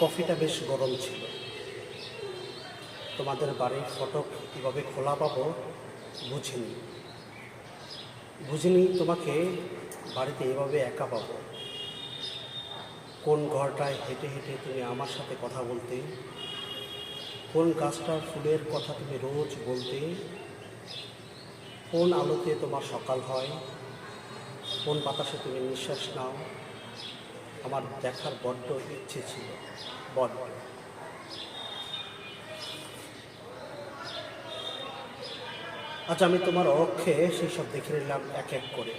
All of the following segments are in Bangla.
কফিটা বেশ গরম ছিল। তোমাদের বাড়ির ফটক কীভাবে খোলা পাবো বুঝিনি। বুঝিনি তোমাকে বাড়িতে এভাবে একা পাবো। কোন ঘরটায় হেঁটে হেঁটে তুমি আমার সাথে কথা বলতে? কোন গাছটার ফুলের কথা তুমি রোজ বলতে? কোন আলোতে তোমার সকাল হয়? কোন বাতাসে তুমি নিঃশ্বাস নাও? আমার দেখার বড্ড ইচ্ছে ছিল, বড্ড। আচ্ছা আমি তোমার অক্ষে সেই সব দেখে নিলাম, এক এক করে।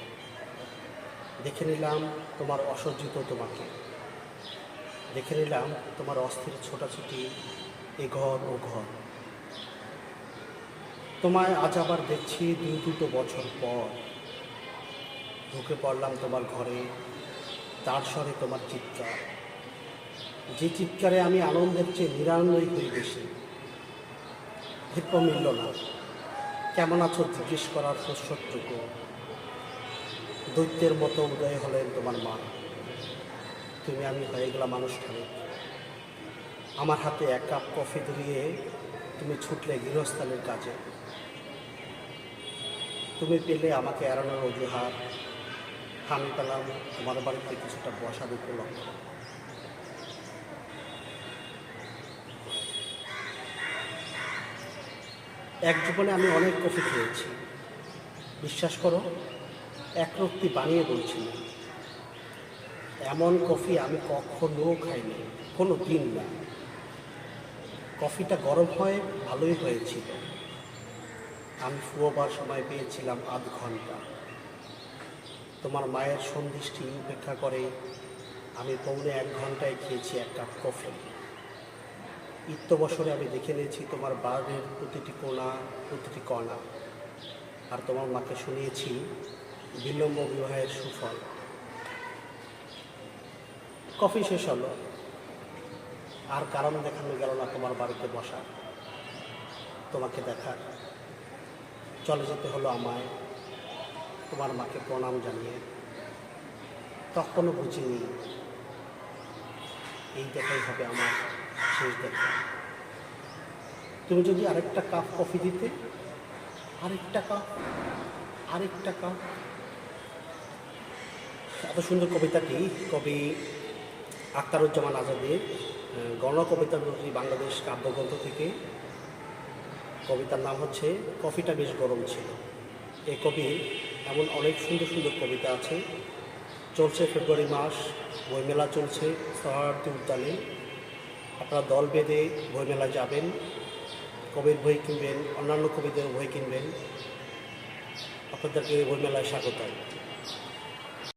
দেখে নিলাম তোমার অসজ্জিত তোমাকে। দেখে নিলাম তোমার অস্থির ছোটাছুটি এ ঘর ও ঘর। তোমায় আজ আবার দেখছি দুই দুটো বছর পর। ঢুকে পড়লাম তোমার ঘরে। তার স্বরে তোমার চিৎকার। যে চিৎকারে আমি আনন্দের চেয়ে নিরানন্দই হয়ে বেশি। হিপ্প মিলল না। কেমন আছো জিজ্ঞেস করার প্রশ্নটুকু দৈত্যের মতো উদয় হলেন তোমার মা। তুমি আমি হয়ে গেলাম আনুষ্ঠানিক আমার হাতে এক কাপ কফি ধরিয়ে তুমি ছুটলে গৃহস্থানের কাজে। তুমি পেলে আমাকে এড়ানোর অজুহাত। আমি পেলাম, তোমার বাড়িতে কিছুটা বসার উপলক্ষ। এক জীবনে আমি অনেক কফি খেয়েছি। বিশ্বাস করো, এক রক্তি বানিয়ে বলছি এমন কফি আমি কখনো খাইনি, কোনো দিন না। কফিটা গরম হয়ে, ভালোই হয়েছিল। আমি ফুয়োবার সময় পেয়েছিলাম আধ ঘণ্টা তোমার মায়ের সন্ধিষ্টি উপেক্ষা করে আমি পৌনে এক ঘন্টায় খেয়েছি এক কাপ কফি। ইত্য বছরে আমি দেখে নিয়েছি তোমার বাড়ির প্রতিটি কোণা প্রতিটি কণা। আর তোমার মাকে শুনিয়েছি বিলম্ব বিবাহের সুফল। কফি শেষ হলো। আর কারণ দেখানো গেল না তোমার বাড়িতে বসা। তোমাকে দেখার চলে যেতে হলো আমায়। তোমার মাকে প্রণাম জানিয়ে তখনও বুঝিনি এই দেখাই হবে আমার শেষ দেখা। তুমি যদি আরেকটা কাপ কফি দিতে, আরেকটা কাপ আরেকটা কাপ। এত সুন্দর কবিতাটি, কবি আখতারুজ্জামান আজাদের গণকবিতা নদী বাংলাদেশ কাব্যগ্রন্থ থেকে। কবিতার নাম হচ্ছে, কফিটা বেশ গরম ছিল। এই কবি এমন অনেক সুন্দর সুন্দর কবিতা আছে। চলছে ফেব্রুয়ারি মাস, বইমেলা চলছে সহারার্থী উদ্যানে। আপনারা দল বেঁধে বইমেলায় যাবেন, কবির বই কিনবেন, অন্যান্য কবিদের বই কিনবেন। আপনাদেরকে বইমেলায় স্বাগত